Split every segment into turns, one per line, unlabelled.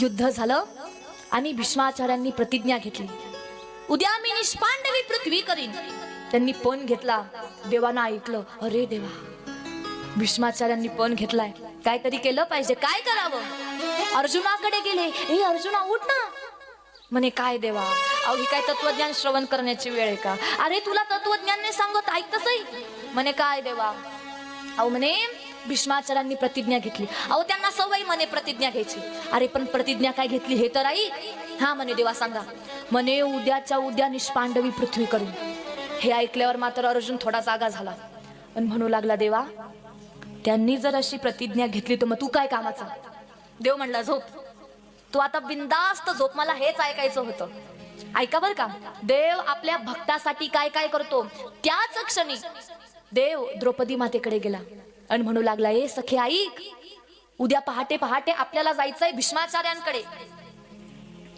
युद्ध झालं आणि भीष्माचार्यांनी प्रतिज्ञा घेतली. उद्या मी निष्पांडवी पृथ्वी करीन. त्यांनी पण घेतला. देवानं ऐकलं. अरे देवा. भीष्माचार्यांनी पण घेतलाय. काहीतरी केलं पाहिजे. काय करावं? अर्जुनाकडे गेले. हे अर्जुना उठ ना. म्हणे काय देवा? अहो ही काय तत्वज्ञान श्रवण करण्याची वेळ आहे का? अरे तुला तत्वज्ञानने सांगत ऐकतसही म्हणे काय देवा? अहो म्हणे भीष्माचार्यांनी प्रतिज्ञा घेतली. अहो त्यांना सवय म्हणे प्रतिज्ञा घ्यायची. अरे पण प्रतिज्ञा काय घेतली हे तर आई? हा म्हणे देवा सांगा. म्हणे उद्याच्या उद्या निष्पांडवी पृथ्वी करू हे ऐकल्यावर मात्र अर्जुन थोडा जागा झाला. आणि म्हणू लागला देवा त्यांनी जर अशी प्रतिज्ञा घेतली तर मग तू काय कामाचा? देव म्हणला झोप. तू आता बिंदास्त झोप. मला हेच ऐकायचं होतं. ऐका बर का. देव आपल्या भक्तासाठी काय काय करतो? त्याच क्षणी देव द्रौपदी मातेकडे गेला. आणि म्हणू लागला ए सखे ऐक उद्या पहाटे पहाटे आपल्याला जायचंय भीष्माचार्यांकडे.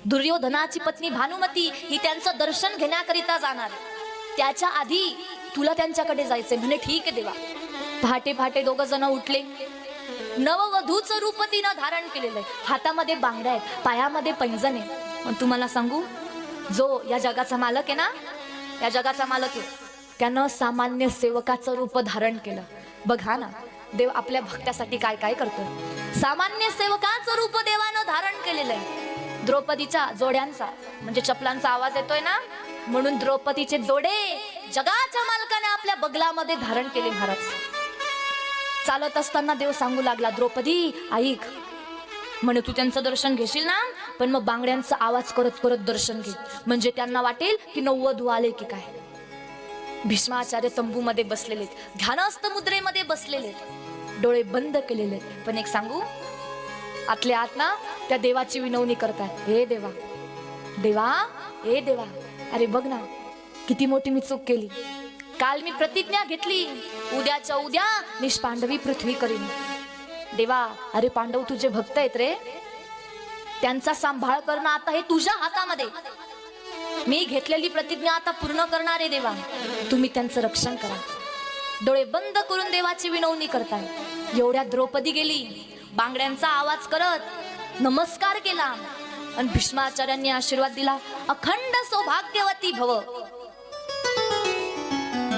दुर्योधनाची पत्नी भानुमती ही त्यांचं दर्शन घेण्याकरिता जाणार. त्याच्या आधी तुला त्यांच्याकडे जायचंय. म्हणे ठीक आहे देवा. पहाटे पहाटे दोघ जण उठले. नववधूचं रूप तिनं धारण केलेलं आहे. हातामध्ये बांगड्या आहेत पायामध्ये पैंजण आहे पण तुम्हाला सांगू जो या जगाचा मालक आहे ना या जगाचा मालक आहे. त्यानं सामान्य सेवकाचं रूप धारण केलं. बघा ना देव आपल्या भक्तासाठी काय काय करतो सामान्य सेवकाचं रूप देवानं धारण केलेलं आहे द्रौपदीच्या जोड्यांचा म्हणजे चपलांचा आवाज येतोय ना? म्हणून द्रौपदीचे जोडे जगाच्या मालकाने आपल्या बगलामध्ये धारण केले महाराज. चालत असताना देव सांगू लागला द्रौपदी ऐक. म्हणे तू त्यांचं दर्शन घेशील ना? पण मग बांगड्यांचा आवाज करत करत दर्शन घे. म्हणजे त्यांना वाटेल की नव्वद आले की काय? भीष्माचार्य तंबूमध्ये बसलेले आहेत. ध्यानस्थ मुद्रेमध्ये बसलेले डोळे बंद केलेले आहेत. पण एक सांगू? आतले आत ना त्या देवाची विनवणी करतात. हे देवा. देवा हे देवा. अरे बघ ना किती मोठी मी चूक केली. काल मी प्रतिज्ञा घेतली. उद्याच्या उद्या निष्पांडवी पृथ्वी करीन. देवा अरे पांडव तुझे भक्त आहेत रे. त्यांचा सांभाळ करणं आता हे तुझ्या हातामध्ये. मी घेतलेली प्रतिज्ञा आता पूर्ण करणारे देवा. तुम्ही त्यांचं रक्षण करा. डोळे बंद करून देवाची विनवणी करताय. एवढ्या द्रौपदी गेली बांगड्यांचा आवाज करत नमस्कार केला आणि भीष्माचार्यांनी आशीर्वाद दिला. अखंड सौभाग्यवती भव.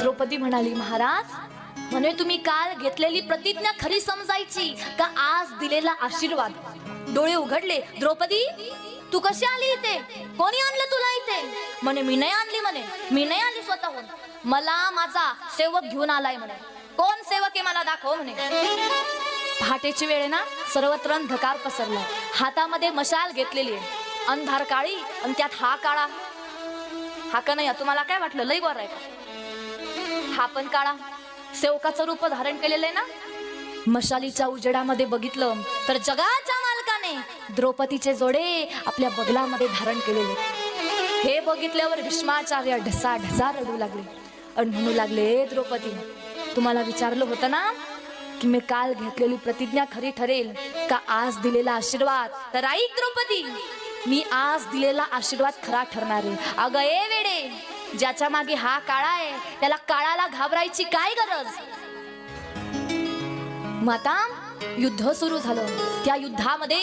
द्रौपदी म्हणाली महाराज म्हणे तुम्ही काल घेतलेली प्रतिज्ञा खरी समजायची का आज दिलेला आशीर्वाद? डोळे उघडले द्रौपदी तू कशी आली इथे? कोणी आणलं तुला म्हणे मी नाही आणली म्हणे. मी नाही आली स्वतःहून. मला माझा सेवक घेऊन आलाय म्हणे. कोण सेवक आहे मला दाखव म्हणे. पहाटेची वेळ ना सर्वत्र अंधकार पसरला हातामध्ये मशाल घेतलेली आहे. अंधार काळी आणि त्यात हा काळा. हा का नाही तुम्हाला काय वाटलं? लई बरं आहे का? हा पण काळा. सेवकाचं रूप धारण केलेलं आहे ना? मशालीच्या उजेडामध्ये बघितलं तर जगाच्या मालकाने द्रौपदीचे जोडे आपल्या बगलामध्ये धारण केलेले हे बघितल्यावर भीष्माचार्य ढसा ढसा रडू लागले. आणि म्हणू लागले द्रौपदी तुम्हाला विचारलं होतं ना की मी काल घेतलेली प्रतिज्ञा खरी ठरेल का आज दिलेला आशीर्वाद? तर आई द्रौपदी मी आज दिलेला आशीर्वाद खरा ठरणार आहे. अगं ए वेडे ज्याच्या मागे हा काळा आहे त्याला काळाला घाबरायची काय गरज? माता युद्ध सुरू झालं. त्या युद्धामध्ये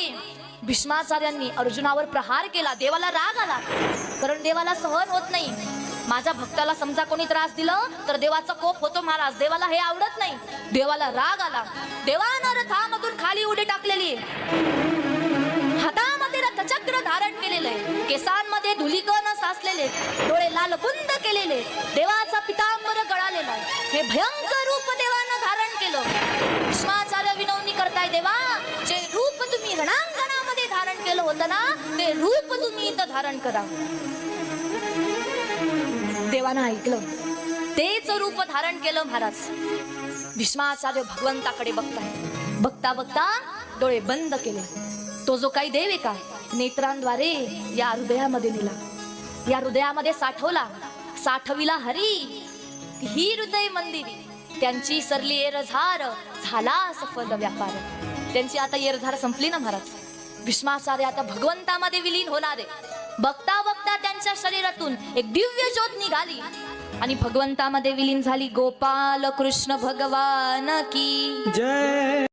भीष्माचार्यांनी अर्जुनावर प्रहार केला. देवाला राग आला. कारण देवाला सहन होत नाही. माझ्या भक्ताला समजा कोणी त्रास दिलं तर देवाचा कोप होतो महाराज. देवाला हे आवडत नाही. देवाला राग आला. देवानं रथामधून खाली उडी टाकलेली. आहे. हातामध्ये रथचक्र धारण केलेलं आहे. केसांमध्ये धुलीकण साचलेले. डोळे लालकुंद केलेले. देवाचा पितांबर गळालेला हे भयंकर रूप देवा ते रूप तुम्ही इथं धारण करा. देवानं ऐकलं. तेच रूप धारण केलं महाराज. भीष्माचार्य भगवंताकडे बघताय. बघता बघता डोळे बंद केले. तो जो काही देव आहे का नेत्रांद्वारे या हृदयामध्ये नेला. या हृदयामध्ये साठवला. साठविला हरी. ही हृदय मंदिरी. त्यांची सरली एरझार झाला सफल व्यापार. त्यांची आता एरझार संपली ना महाराज? भीष्माचार्य आता भगवंतामध्ये विलीन होणार. आहे बघता बघता त्यांच्या शरीरातून एक दिव्य ज्योत निघाली. आणि भगवंतामध्ये विलीन झाली गोपाल कृष्ण भगवान की.
जय.